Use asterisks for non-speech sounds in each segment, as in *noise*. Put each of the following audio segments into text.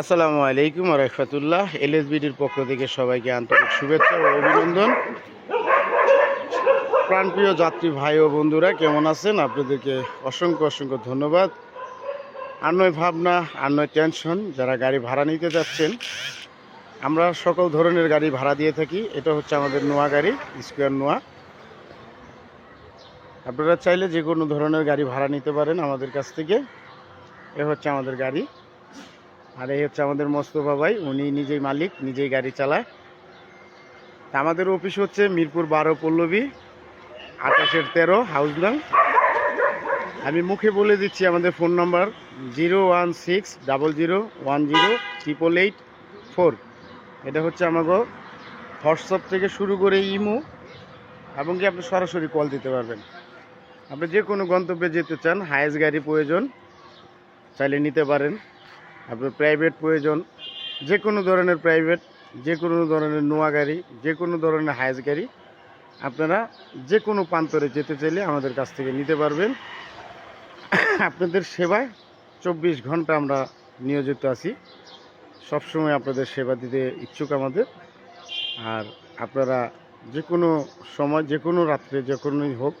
আসসালামু আলাইকুম রহমতুল্লাহ। এলএসবিডির পক্ষ থেকে সবাইকে আন্তরিক শুভেচ্ছা ও অভিনন্দন। প্রাণপ্রিয় যাত্রী ভাই ও বন্ধুরা, কেমন আছেন? আপনাদেরকে অসংখ্য অসংখ্য ধন্যবাদ। আর নয় ভাবনা, আর নয় টেনশন, যারা গাড়ি ভাড়া নিতে যাচ্ছেন, আমরা সকল ধরনের গাড়ি ভাড়া দিয়ে থাকি। এটা হচ্ছে আমাদের নোয়া গাড়ি, স্কোয়ার নোয়া। আপনারা চাইলে যে কোনো ধরনের গাড়ি ভাড়া নিতে পারেন আমাদের কাছ থেকে। এ হচ্ছে আমাদের গাড়ি। আর এই হচ্ছে আমাদের মোস্তফা ভাই, উনি নিজেই মালিক, নিজেই গাড়ি চালায়। আমাদের অফিস হচ্ছে মিরপুর বারো পল্লবী, আঠাশের তেরো, হাউস নাম আমি মুখে বলে দিচ্ছি আমাদের phone number, zero one six double zero one zero triple eight four. এটা হচ্ছে আমাকে হোয়াটসঅ্যাপ থেকে শুরু করে ইমো, এবং কি আপনি সরাসরি কল দিতে পারবেন। আপনি যে কোনো গন্তব্যে যেতে চান, হায়েস্ট গাড়ি প্রয়োজন, চাইলে নিতে পারেন। আপনার প্রাইভেট প্রয়োজন যে কোনো ধরনের প্রাইভেট যে কোনো ধরনের নোয়া গাড়ি যে কোনো ধরনের হায়েস্ট গাড়ি, আপনারা যে কোনো প্রান্তরে যেতে চাইলে আমাদের কাছ থেকে নিতে পারবেন। আপনাদের সেবায় চব্বিশ ঘণ্টা আমরা নিয়োজিত আছি। সবসময় আপনাদের সেবা দিতে ইচ্ছুক আমাদের। আর আপনারা যে কোনো সময় যে কোনো রাত্রে যে কোনোই হোক,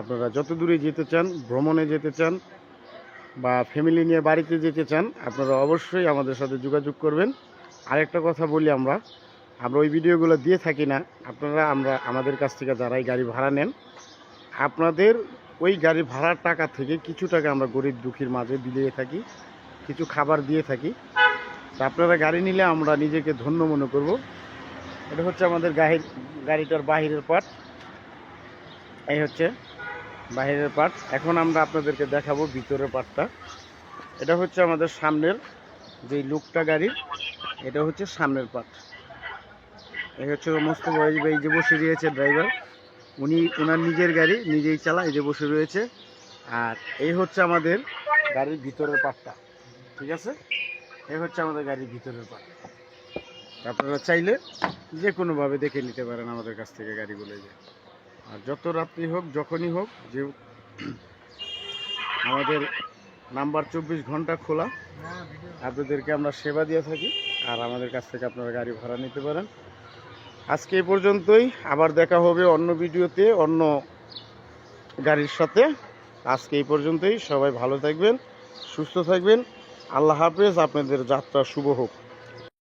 আপনারা যত দূরে যেতে চান, ভ্রমণে যেতে চান বা ফ্যামিলি নিয়ে বাড়িতে যেতে চান, আপনারা অবশ্যই আমাদের সাথে যোগাযোগ করবেন। আরেকটা কথা বলি আমরা আমরা ওই ভিডিওগুলো দিয়ে থাকি না, আপনারা আমরা, আমাদের কাছ থেকে যারাই গাড়ি ভাড়া নেন, আপনাদের ওই গাড়ি ভাড়ার টাকা থেকে কিছু টাকা আমরা গরিব দুঃখীর মাঝে বিলিয়ে থাকি, কিছু খাবার দিয়ে থাকি। তা আপনারা গাড়ি নিলে আমরা নিজেকে ধন্য মনে করব। এটা হচ্ছে আমাদের গাড়ি গাড়িটার বাহিরের পার্ট এই হচ্ছে বাহিরের পার্ট। এখন আমরা আপনাদেরকে দেখাবো ভিতরের পার্টটা। এটা হচ্ছে আমাদের সামনের যে লুকটা গাড়ির এটা হচ্ছে সামনের পার্ট। এই হচ্ছে বয়স এই যে বসে রয়েছে ড্রাইভার উনি ওনার নিজের গাড়ি, নিজেই চালা এই যে বসে রয়েছে। আর এই হচ্ছে আমাদের গাড়ির ভিতরের পার্টটা। ঠিক আছে? এই হচ্ছে আমাদের গাড়ির ভিতরের পার্ট। আপনারা চাইলে যে কোনোভাবে দেখে নিতে পারেন আমাদের কাছ থেকে গাড়িগুলো যে। আর যত রাত্রি হোক, যখনই হোক, যে *clears throat* আমাদের নাম্বার চব্বিশ ঘণ্টা খোলা। আপনাদেরকে আমরা সেবা দিয়ে থাকি, আর আমাদের কাছ থেকে আপনারা গাড়ি ভাড়া নিতে পারেন। আজকে এই পর্যন্তই। আবার দেখা হবে অন্য ভিডিওতে, অন্য গাড়ির সাথে। আজকে এই পর্যন্তই। সবাই ভালো থাকবেন, সুস্থ থাকবেন। আল্লাহ হাফেজ। আপনাদের যাত্রা শুভ হোক।